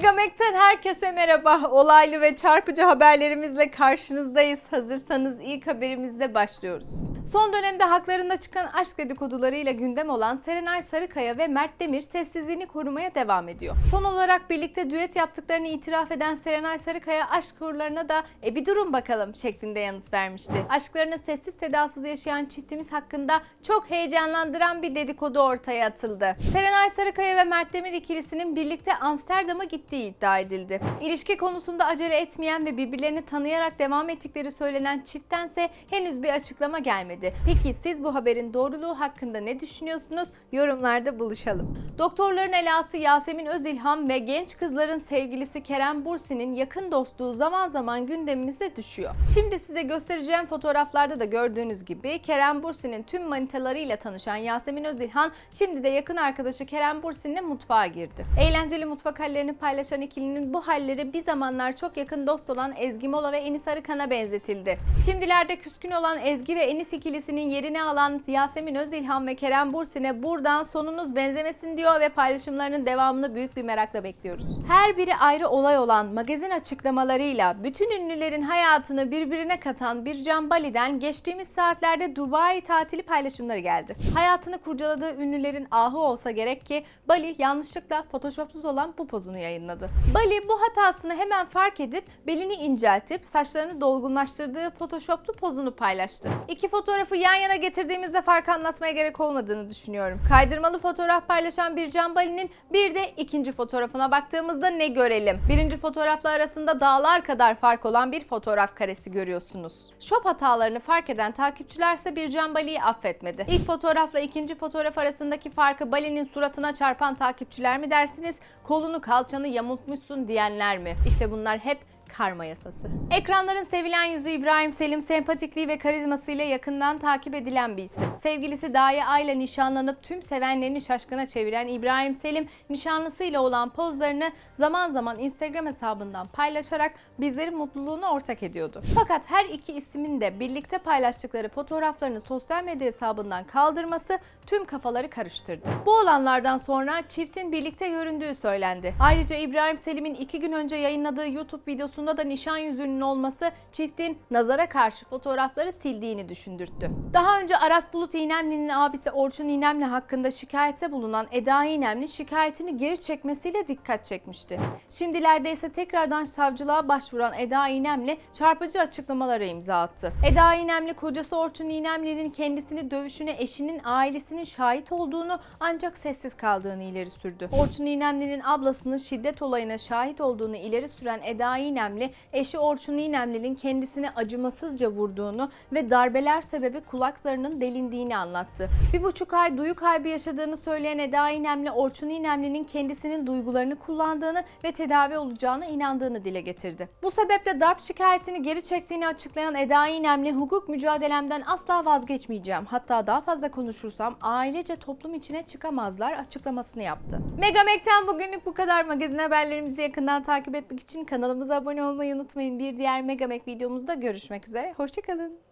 Megamek'ten herkese merhaba. Olaylı ve çarpıcı haberlerimizle karşınızdayız. Hazırsanız ilk haberimizle başlıyoruz. Son dönemde haklarında çıkan aşk dedikodularıyla gündem olan Serenay Sarıkaya ve Mert Demir sessizliğini korumaya devam ediyor. Son olarak birlikte düet yaptıklarını itiraf eden Serenay Sarıkaya aşk kurlarına da e bir durun bakalım şeklinde yanıt vermişti. Aşklarını sessiz sedasız yaşayan çiftimiz hakkında çok heyecanlandıran bir dedikodu ortaya atıldı. Serenay Sarıkaya ve Mert Demir ikilisinin birlikte Amsterdam'a gittiği iddia edildi. İlişki konusunda acele etmeyen ve birbirlerini tanıyarak devam ettikleri söylenen çifttense henüz bir açıklama gelmedi. Peki siz bu haberin doğruluğu hakkında ne düşünüyorsunuz? Yorumlarda buluşalım. Doktorların elası Yasemin Özilham ve genç kızların sevgilisi Kerem Bursi'nin yakın dostluğu zaman zaman gündemimizde düşüyor. Şimdi size göstereceğim fotoğraflarda da gördüğünüz gibi Kerem Bursi'nin tüm manitalarıyla tanışan Yasemin Özilhan şimdi de yakın arkadaşı Kerem Bursi'nin mutfağa girdi. Eğlenceli mutfak hallerini paylaşan ikilinin bu halleri bir zamanlar çok yakın dost olan Ezgi Mola ve Enis Arıkan'a benzetildi. Şimdilerde küskün olan Ezgi ve Enis ikilisinin yerini alan Yasemin Özilhan ve Kerem Bursin'e buradan sonunuz benzemesin diyor ve paylaşımlarının devamını büyük bir merakla bekliyoruz. Her biri ayrı olay olan magazin açıklamalarıyla bütün ünlülerin hayatını birbirine katan bir Can Bali'den geçtiğimiz saatlerde Dubai tatili paylaşımları geldi. Hayatını kurcaladığı ünlülerin ahı olsa gerek ki Bali yanlışlıkla photoshopsuz olan bu pozunu yayınladı. Bali bu hatasını hemen fark edip belini inceltip saçlarını dolgunlaştırdığı photoshoplu pozunu paylaştı. İki fotoğrafı yan yana getirdiğimizde fark anlatmaya gerek olmadığını düşünüyorum. Kaydırmalı fotoğraf paylaşan bir Can Bali'nin bir de ikinci fotoğrafına baktığımızda ne görelim? Birinci fotoğrafla arasında dağlar kadar fark olan bir fotoğraf karesi görüyorsunuz. Şop hatalarını fark eden takipçilerse bir Can Bali'yi affetmedi. İlk fotoğrafla ikinci fotoğraf arasındaki farkı Bali'nin suratına çarpan takipçiler mi dersiniz? Kolunu kalçanı yamultmuşsun diyenler mi? İşte bunlar hep karma yasası. Ekranların sevilen yüzü İbrahim Selim sempatikliği ve karizmasıyla yakından takip edilen bir isim. Sevgilisi Daye Ay'la nişanlanıp tüm sevenlerini şaşkına çeviren İbrahim Selim nişanlısıyla olan pozlarını zaman zaman Instagram hesabından paylaşarak bizlerin mutluluğunu ortak ediyordu. Fakat her iki ismin de birlikte paylaştıkları fotoğraflarını sosyal medya hesabından kaldırması tüm kafaları karıştırdı. Bu olanlardan sonra çiftin birlikte göründüğü söylendi. Ayrıca İbrahim Selim'in iki gün önce yayınladığı YouTube videosunda da nişan yüzüğünün olması çiftin nazara karşı fotoğrafları sildiğini düşündürttü. Daha önce Aras Bulut İynemli'nin abisi Orçun İynemli hakkında şikayette bulunan Eda İynemli şikayetini geri çekmesiyle dikkat çekmişti. Şimdilerde ise tekrardan savcılığa başvuran Eda İynemli çarpıcı açıklamalara imza attı. Eda İynemli kocası Orçun İynemli'nin kendisini dövüşüne eşinin ailesinin şahit olduğunu ancak sessiz kaldığını ileri sürdü. Orçun İynemli'nin ablasının şiddet olayına şahit olduğunu ileri süren Eda İynemli, eşi Orçun İynemli'nin kendisini acımasızca vurduğunu ve darbeler sebebi kulak zarının delindiğini anlattı. Bir buçuk ay duyu kaybı yaşadığını söyleyen Eda İynemli, Orçun İynemli'nin kendisinin duygularını kullandığını ve tedavi olacağına inandığını dile getirdi. Bu sebeple darp şikayetini geri çektiğini açıklayan Eda İynemli, hukuk mücadelemden asla vazgeçmeyeceğim. Hatta daha fazla konuşursam ailece toplum içine çıkamazlar açıklamasını yaptı. Megamek'ten bugünlük bu kadar. Magazin haberlerimizi yakından takip etmek için kanalımıza abone olmayı unutmayın. Bir diğer Megamek videomuzda görüşmek üzere. Hoşçakalın.